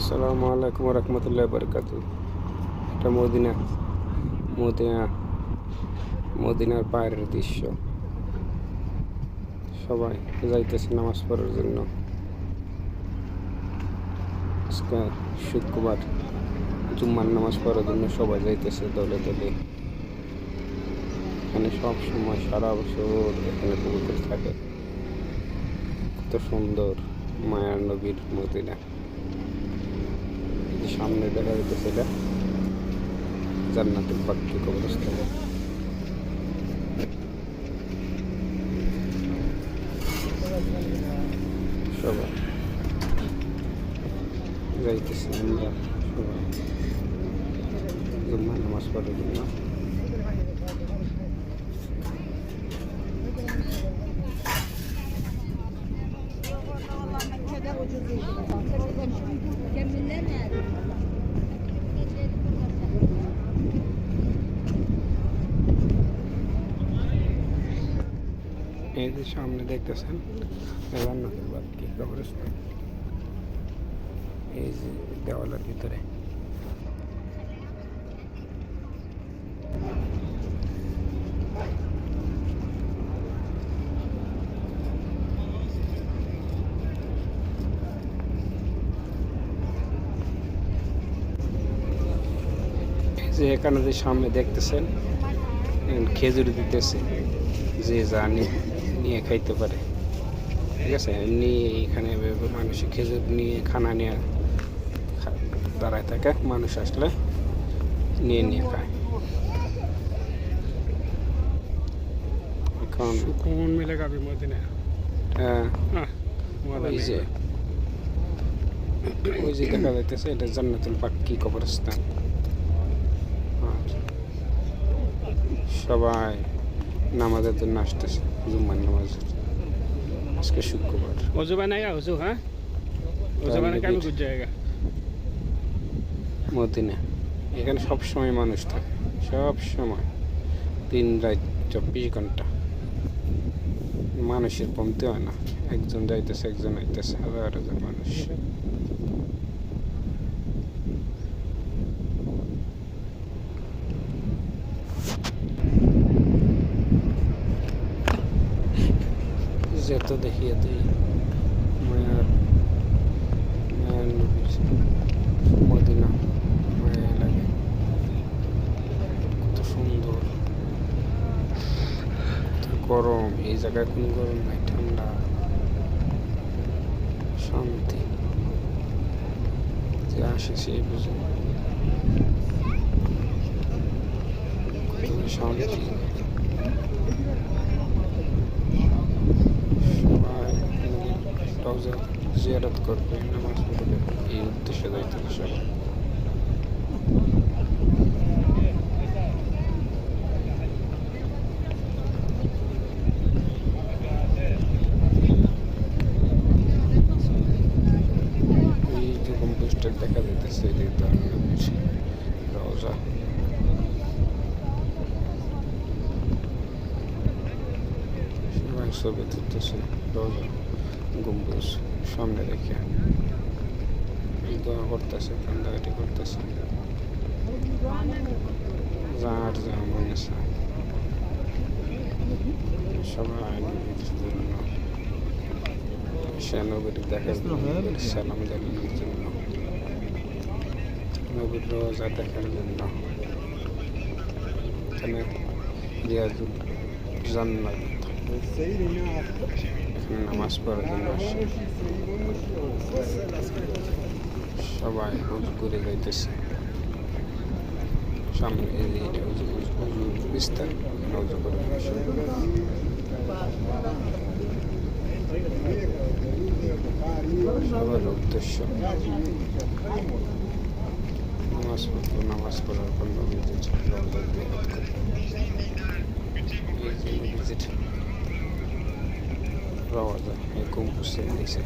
আসসালামু আলাইকুম রহমতুল্লাহ বরকাত এটা মদিনা মদিনা, মদিনার বাইরের দৃশ্য। সবাই যাইতেছে নামাজ পড়ার জন্য। আজকে শুক্রবার, জুম্মার নামাজ পড়ার জন্য সবাই যাইতেছে দলে দলে। এখানে সব সময় সারা বছর এখানে কবুতর থাকে। কত সুন্দর মায়ার নবীর মদিনা। সামনে দেখা যাইতেছে এটা। জান্নাতুল বাক্কি কবরস্থান। সবাই। যাইতেছি আমরা সবাই। জুম্মা নামাজ পড়ার জন্য। এই সামনে দেখতেছেন জান্নাতুল বাক্কি কবরস্থান? এই যে দেওয়ালের ভিতরে। যে এখানে যে সামনে দেখতেছেন খেজুর দিতেছে, যে যা নি- নিয়ে খাইতে পারে। ঠিক আছে? এমনি এখানে মানুষ খেজুর নিয়ে খানা নিয়ে দাঁড়ায় থাকে। মানুষ আসলে নিয়ে নিয়ে খায়। এখন কমন মিলে গাবি হ্যাঁ। ওই যে ওই যে দেখা যাইতেছে এটা জান্নাতুল পাক্কি কবরস্থান? আচ্ছা। সবাই নামাজের জন্য আসতেছে জুম্মার নামাজ। আজকে শুক্রবার। হ্যাঁ? মদিনা। এখানে সব সময় মানুষ থাকে সব সময়। দিন রাত চব্বিশ ঘণ্টা। মানুষের কমতে হয় না। একজন যাইতেছে একজন আইতেছে হাজার হাজার মানুষ। যত দেখি এতই মায়ার মায়ার মদিনা মায়া লাগে কত সুন্দর গরম এই জায়গায় কোনো গরম নাই ঠান্ডা শান্তি যে আসে সেই বুঝে শান্তি সবাই রওজা জিয়ারত করবে নামাজ পড়বে এই উদ্দেশ্যে যাইতে সবাই এই যে কম্পোস্টার দেখা যাইতেছে এই যে ধরনের রওজা সবাই ছবি তুলতেছে রওজা গম্বুজ, সামনে রেখে। দোয়া করতেছে, কান্দাকাটি করতেছে। যার যা মনে সবাই সে জন্য নবীর সালাম জানানোর জন্য। নবীর রোজা দেখার জন্য। এখানে রিয়াজুল জান্নাত। নামাজ সবাই উজু করে যাইতেছে সামনে উজু উজু বিস্তার উজু করে। সবার উদ্দেশ্য। নামাজ পড়ব নামাজ পড়ার পর নবীজির রওজা É em Compostela, isso.